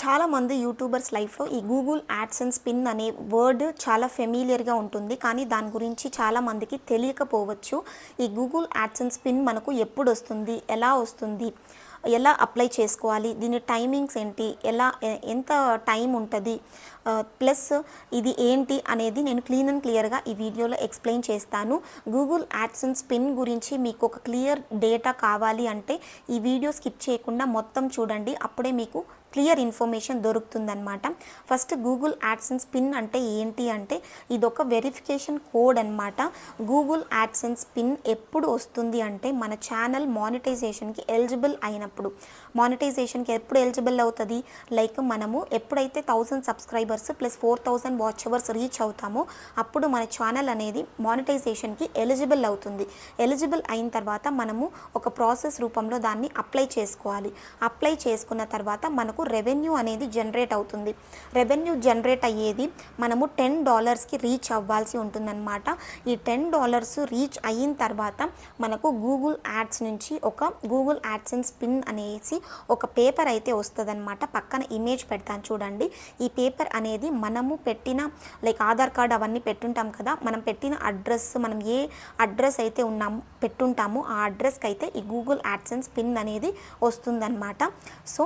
చాలామంది యూట్యూబర్స్ లైఫ్లో ఈ గూగుల్ యాడ్సెన్స్ పిన్ అనే వర్డ్ చాలా ఫెమిలియర్గా ఉంటుంది. కానీ దాని గురించి చాలామందికి తెలియకపోవచ్చు. ఈ గూగుల్ యాడ్సెన్స్ పిన్ మనకు ఎప్పుడు వస్తుంది? ఎలా వస్తుంది? ఎలా అప్లై చేసుకోవాలి? దీని టైమింగ్స్ ఏంటి? ఎలా ఎంత టైం ఉంటుంది? ప్లస్ ఇది ఏంటి అనేది నేను క్లీన్ అండ్ క్లియర్గా ఈ వీడియోలో ఎక్స్ప్లెయిన్ చేస్తాను. గూగుల్ యాడ్సెన్స్ పిన్ గురించి మీకు ఒక క్లియర్ డేటా కావాలి అంటే ఈ వీడియో స్కిప్ చేయకుండా మొత్తం చూడండి. అప్పుడే మీకు క్లియర్ ఇన్ఫర్మేషన్ దొరుకుతుందన్నమాట. ఫస్ట్ గూగుల్ యాడ్సెన్స్ పిన్ అంటే ఏంటి అంటే ఇదొక వెరిఫికేషన్ కోడ్ అనమాట గూగుల్ యాడ్సెన్స్ పిన్ ఎప్పుడు వస్తుంది అంటే మన ఛానల్ మానిటైజేషన్కి ఎలిజిబుల్ అయినప్పుడు. మానిటైజేషన్కి ఎప్పుడు ఎలిజిబుల్ అవుతుంది? లైక్ మనము ఎప్పుడైతే thousand subscribers plus four thousand watch hours reach అవుతామో అప్పుడు మన ఛానల్ అనేది మానిటైజేషన్కి ఎలిజిబుల్ అవుతుంది. ఎలిజిబుల్ అయిన తర్వాత మనము ఒక ప్రాసెస్ రూపంలో దాన్ని అప్లై చేసుకోవాలి. అప్లై చేసుకున్న తర్వాత మనకు మనకు రెవెన్యూ అనేది జనరేట్ అవుతుంది. రెవెన్యూ జనరేట్ అయ్యేది మనము టెన్ డాలర్స్కి రీచ్ అవ్వాల్సి ఉంటుందన్నమాట. ఈ టెన్ డాలర్స్ రీచ్ అయిన తర్వాత మనకు గూగుల్ యాడ్స్ నుంచి ఒక గూగుల్ యాడ్సెన్స్ పిన్ అనేసి ఒక పేపర్ అయితే వస్తుందన్నమాట. పక్కన ఇమేజ్ పెడతాను చూడండి. ఈ పేపర్ అనేది మనము పెట్టిన లైక్ ఆధార్ కార్డ్ అవన్నీ పెట్టుంటాం కదా మనం పెట్టిన అడ్రస్ మనం ఏ అడ్రస్ అయితే ఉన్నాము పెట్టుంటామో ఆ అడ్రస్కి అయితే ఈ గూగుల్ యాడ్సెన్స్ పిన్ అనేది వస్తుందన్నమాట. సో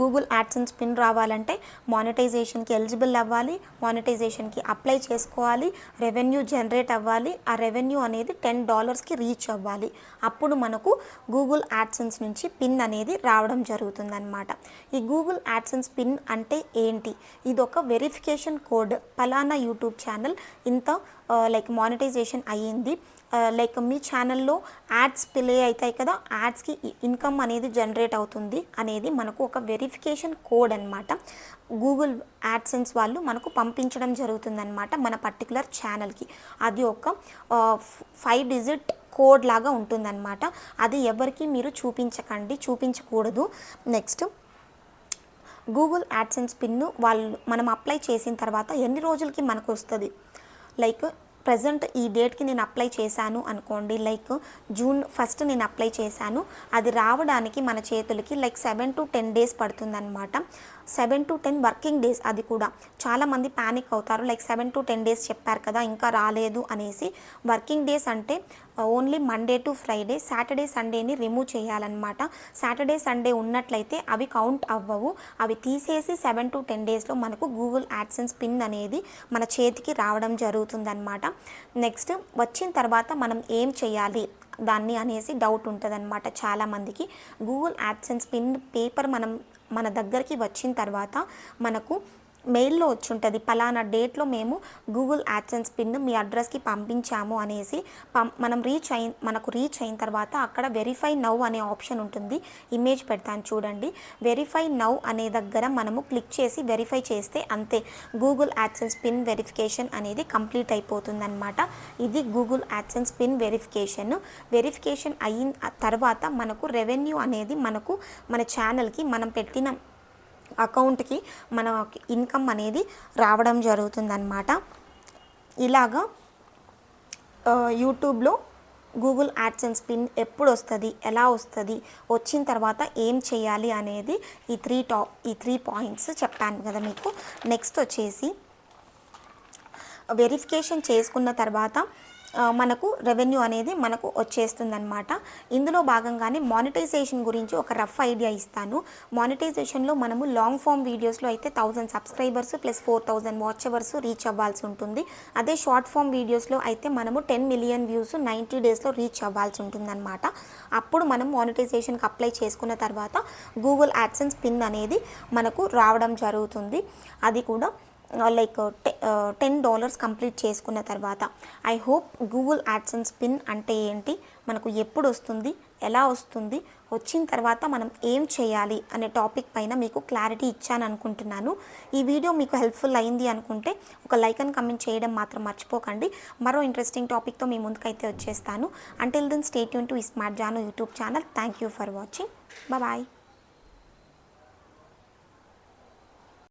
గూగుల్ యాడ్సెన్స్ పిన్ రావాలంటే మానిటైజేషన్కి ఎలిజిబుల్ అవ్వాలి మానిటైజేషన్కి అప్లై చేసుకోవాలి రెవెన్యూ జనరేట్ అవ్వాలి ఆ రెవెన్యూ అనేది టెన్ డాలర్స్కి రీచ్ అవ్వాలి. అప్పుడు మనకు గూగుల్ యాడ్సెన్స్ నుంచి పిన్ అనేది రావడం జరుగుతుందన్నమాట. ఈ గూగుల్ యాడ్సెన్స్ పిన్ అంటే ఏంటి? ఇది ఒక వెరిఫికేషన్ కోడ్. పలానా యూట్యూబ్ ఛానల్ ఇంత లైక్ మానిటైజేషన్ అయ్యింది. లైక్ మీ ఛానల్లో యాడ్స్ ప్లే అవుతాయి కదా యాడ్స్కి ఇన్కమ్ అనేది జనరేట్ అవుతుంది అనేది మనకు ఒక వెరిఫికేషన్ కోడ్ అనమాట గూగుల్ యాడ్సెన్స్ వాళ్ళు మనకు పంపించడం జరుగుతుందన్నమాట మన పర్టికులర్ ఛానల్కి అది ఒక ఫైవ్ డిజిట్ కోడ్ లాగా ఉంటుందన్నమాట. అది ఎవరికి మీరు చూపించకండి చూపించకూడదు. నెక్స్ట్ గూగుల్ యాడ్సెన్స్ పిన్ను వాళ్ళు మనం అప్లై చేసిన తర్వాత ఎన్ని రోజులకి మనకు వస్తుంది? లైక్ ప్రజెంట్ ఈ డేట్కి నేను అప్లై చేశాను అనుకోండి లైక్ జూన్ ఫస్ట్ నేను అప్లై చేశాను. అది రావడానికి మన చేతులకి like seven to ten days పడుతుందన్నమాట. Seven to ten working days అది కూడా. చాలామంది ప్యానిక్ అవుతారు like seven to ten days చెప్పారు కదా ఇంకా రాలేదు అనేసి. వర్కింగ్ డేస్ అంటే only Monday to Friday Saturday సండేని remove చేయాలన్నమాట. సాటర్డే సండే ఉన్నట్లయితే అవి కౌంట్ అవ్వవు. అవి తీసేసి సెవెన్ టు టెన్ డేస్లో మనకు గూగుల్ యాడ్సెన్స్ పిన్ అనేది మన చేతికి రావడం జరుగుతుందన్నమాట. నెక్స్ట్ వచ్చిన తర్వాత మనం ఏం చేయాలి? దాన్ని అనేసి డౌట్ ఉంటుందన్నమాట చాలామందికి. గూగుల్ యాడ్సెన్స్ పిన్ పేపర్ మనం మన దగ్గరికి వచ్చిన తర్వాత మనకు మెయిల్లో వచ్చి ఉంటుంది పలానా డేట్లో మేము గూగుల్ యాడ్సెన్స్ పిన్ మీ అడ్రస్కి పంపించాము అనేసి పం మనం రీచ్ అయిన మనకు రీచ్ అయిన తర్వాత అక్కడ వెరిఫై నౌ అనే ఆప్షన్ ఉంటుంది. ఇమేజ్ పెడతాను చూడండి. వెరిఫై నౌ అనే దగ్గర మనము క్లిక్ చేసి వెరిఫై చేస్తే అంతే. గూగుల్ యాడ్సెన్స్ పిన్ వెరిఫికేషన్ అనేది కంప్లీట్ అయిపోతుందన్నమాట. ఇది Google AdSense PIN verification. Verification అయిన తర్వాత మనకు రెవెన్యూ అనేది మనకు మన ఛానల్కి మనం పెట్టిన అకౌంట్కి మన ఇన్కమ్ అనేది రావడం జరుగుతుందన్నమాట. ఇలాగా యూట్యూబ్లో గూగుల్ యాడ్సెన్స్ పిన్ ఎప్పుడు వస్తుంది ఎలా వస్తుంది వచ్చిన తర్వాత ఏం చేయాలి అనేది ఈ త్రీ టాప్ ఈ త్రీ పాయింట్స్ చెప్పాను కదా మీకు. నెక్స్ట్ వచ్చేసి వెరిఫికేషన్ చేసుకున్న తర్వాత మనకు రెవెన్యూ అనేది మనకు వచ్చేస్తుందన్నమాట. ఇందులో భాగంగానే మానిటైజేషన్ గురించి ఒక రఫ్ ఐడియా ఇస్తాను. మానిటైజేషన్లో మనము లాంగ్ ఫామ్ వీడియోస్లో అయితే thousand subscribers plus four thousand watch hours reach అవ్వాల్సి ఉంటుంది. అదే షార్ట్ ఫామ్ వీడియోస్లో అయితే మనము టెన్ మిలియన్ వ్యూస్ నైంటీ డేస్లో రీచ్ అవ్వాల్సి ఉంటుందన్నమాట. అప్పుడు మనం మానిటైజేషన్కి అప్లై చేసుకున్న తర్వాత గూగుల్ యాడ్సెన్స్ పిన్ అనేది మనకు రావడం జరుగుతుంది. అది కూడా లైక్ టెన్ డాలర్స్ కంప్లీట్ చేసుకున్న తర్వాత I hope Google AdSense PIN అంటే ఏంటి? మనకు ఎప్పుడు వస్తుంది? ఎలా వస్తుంది? వచ్చిన తర్వాత మనం ఏం చేయాలి? అనే టాపిక్ పైన మీకు క్లారిటీ ఇచ్చాను అనుకుంటున్నాను. ఈ వీడియో మీకు హెల్ప్ఫుల్ అయింది అనుకుంటే ఒక లైక్ అండ్ కమెంట్ చేయడం మాత్రం మర్చిపోకండి. మరో ఇంట్రెస్టింగ్ టాపిక్తో మీ ముందుకైతే వచ్చేస్తాను. అంటిల్ దెన్ స్టేట్ యూన్ టు ఈ smart Jaanu YouTube channel thank you for watching bye